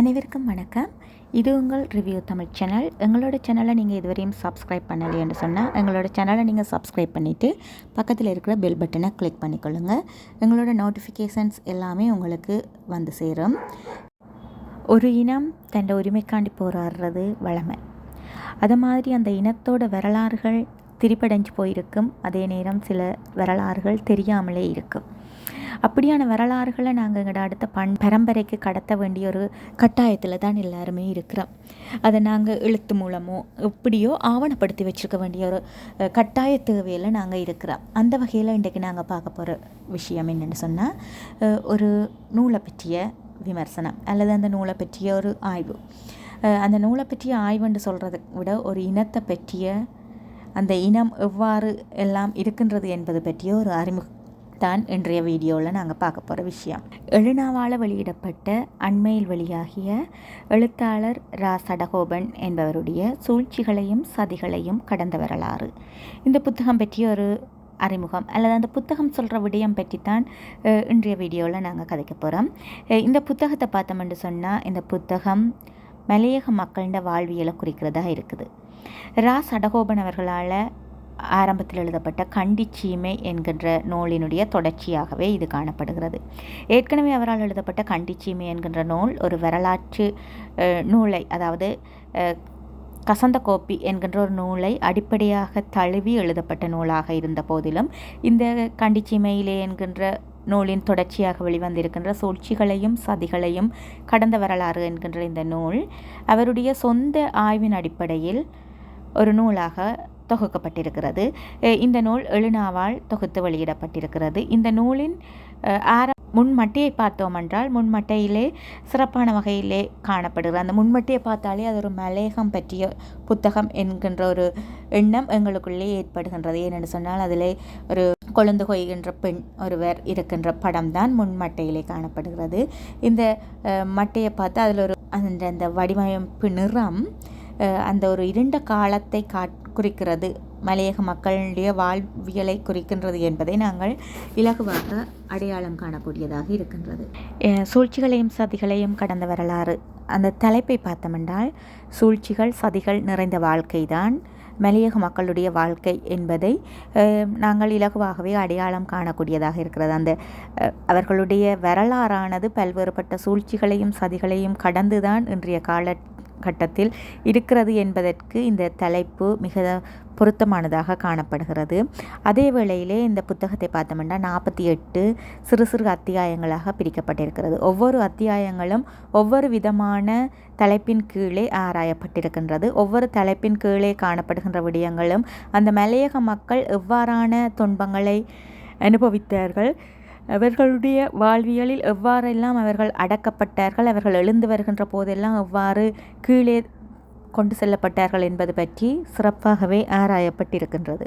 அனைவருக்கும் வணக்கம். இது உங்கள் ரிவ்யூ தமிழ் சேனல் எங்களோட சேனலை நீங்கள் இதுவரையும் சப்ஸ்கிரைப் பண்ணலைன்னு சொன்னால் எங்களோட சேனலை நீங்கள் சப்ஸ்கிரைப் பண்ணிவிட்டு பக்கத்தில் இருக்கிற பெல் பட்டனை கிளிக் பண்ணிக்கொள்ளுங்கள் எங்களோட நோட்டிஃபிகேஷன்ஸ் எல்லாமே உங்களுக்கு வந்து சேரும். ஒரு இனம் தன் உரிமைக்காண்டி போராடுறது வளமை அது மாதிரி அந்த இனத்தோட வரலாறுகள் திரிப்படைஞ்சு போயிருக்கும். அதே நேரம் சில வரலாறுகள் தெரியாமலே இருக்கும். அப்படியான வரலாறுகளை நாங்கள் எங்களோட அடுத்த பண் பரம்பரைக்கு கடத்த வேண்டிய ஒரு கட்டாயத்தில் தான் எல்லாருமே இருக்கிறோம். அதை நாங்கள் எழுத்து மூலமோ எப்படியோ ஆவணப்படுத்தி வச்சுருக்க வேண்டிய ஒரு கட்டாய தேவையில் நாங்கள் இருக்கிறோம். அந்த வகையில் இன்றைக்கு நாங்கள் பார்க்க போகிற விஷயம் என்னென்னு சொன்னால் ஒரு நூலை பற்றிய விமர்சனம் அல்லது அந்த நூலை பற்றிய ஒரு ஆய்வு. அந்த நூலை பற்றிய ஆய்வுன்னு சொல்கிறத விட ஒரு இனத்தை பற்றிய அந்த இனம் எவ்வாறு எல்லாம் இருக்கின்றது என்பது பற்றிய ஒரு அறிமுக தான் இன்றைய வீடியோவில் நாங்கள் பார்க்க போகிற விஷயம். எழுநாவால் வெளியிடப்பட்ட அண்மையில் வெளியாகிய எழுத்தாளர் ரா. சடகோபன் என்பவருடைய சூழ்ச்சிகளையும் சதிகளையும் கடந்த வரலாறு. இந்த புத்தகம் பற்றிய ஒரு அறிமுகம் அல்லது அந்த புத்தகம் சொல்கிற விடயம் பற்றி தான் இன்றைய வீடியோவில் நாங்கள் கதைக்க போகிறோம். இந்த புத்தகத்தை பார்த்தோம்னு சொன்னால் இந்த புத்தகம் மலையக மக்களின் வாழ்வியலை குறிக்கிறதாக இருக்குது. ரா. சடகோபன் அவர்களால் ஆரம்பத்தில் எழுதப்பட்ட கண்டிச்சீமை என்கின்ற நூலினுடைய தொடர்ச்சியாகவே இது காணப்படுகிறது. ஏற்கனவே அவரால் எழுதப்பட்ட கண்டிச்சீமை என்கின்ற நூல் ஒரு வரலாற்று நூலை அதாவது கசந்த கோப்பி என்கின்ற ஒரு நூலை அடிப்படையாக தழுவி எழுதப்பட்ட நூலாக இருந்த போதிலும் இந்த கண்டிச்சீமையிலே என்கின்ற நூலின் தொடர்ச்சியாக வெளிவந்திருக்கின்ற சூழ்ச்சிகளையும் சதிகளையும் கடந்த வரலாறு என்கின்ற இந்த நூல் அவருடைய சொந்த ஆய்வின் அடிப்படையில் ஒரு நூலாக தொகுக்கப்பட்டிருக்கிறது. இந்த நூல் எழுநாவால் தொகுத்து வெளியிடப்பட்டிருக்கிறது. இந்த நூலின் ஆர முன்மட்டையை பார்த்தோம் என்றால் முன்மட்டையிலே சிறப்பான வகையிலே காணப்படுகிறது. அந்த முன்மட்டையை பார்த்தாலே அது ஒரு மலேகம் பற்றிய புத்தகம் என்கின்ற ஒரு எண்ணம் எங்களுக்குள்ளே ஏற்படுகின்றது. ஏனென்று சொன்னால் அதில் ஒரு கொழுந்து கொய்கின்ற பெண் ஒருவர் இருக்கின்ற படம் தான் முன்மட்டையிலே காணப்படுகிறது. இந்த மட்டையை பார்த்து அதில் ஒரு அந்த அந்த வடிவமைப்பு நிறம் அந்த ஒரு இருண்ட காலத்தை காட் குறிக்கிறது. மலையக மக்களுடைய வாழ்வியலை குறிக்கின்றது என்பதை நாங்கள் இலகுவாக அடையாளம் காணக்கூடியதாக இருக்கின்றது. சூழ்ச்சிகளையும் சதிகளையும் கடந்த வரலாறு. அந்த தலைப்பை பார்த்தோமென்றால் சூழ்ச்சிகள் சதிகள் நிறைந்த வாழ்க்கை தான் மலையக மக்களுடைய வாழ்க்கை என்பதை நாங்கள் இலகுவாகவே அடையாளம் காணக்கூடியதாக இருக்கிறது. அந்த அவர்களுடைய வரலாறானது பல்வேறுபட்ட சூழ்ச்சிகளையும் சதிகளையும் கடந்துதான் இன்றைய கால கட்டத்தில் இருக்கிறது என்பதற்கு இந்த தலைப்பு மிக பொருத்தமானதாக காணப்படுகிறது. அதே வேளையிலே இந்த புத்தகத்தை பார்த்தோம்னா நாற்பத்தி எட்டு சிறு சிறு அத்தியாயங்களாக பிரிக்கப்பட்டிருக்கிறது. ஒவ்வொரு அத்தியாயங்களும் ஒவ்வொரு விதமான தலைப்பின் கீழே ஆராயப்பட்டிருக்கின்றது. ஒவ்வொரு தலைப்பின் கீழே காணப்படுகின்ற விடயங்களும் அந்த மலையக மக்கள் எவ்வாறான துன்பங்களை அனுபவித்தார்கள் அவர்களுடைய வாழ்வியலில் எவ்வாறெல்லாம் அவர்கள் அடக்கப்பட்டார்கள் அவர்கள் எழுந்து வருகின்ற போதெல்லாம் எவ்வாறு கீழே கொண்டு செல்லப்பட்டார்கள் என்பது பற்றி சிறப்பாகவே ஆராயப்பட்டிருக்கின்றது.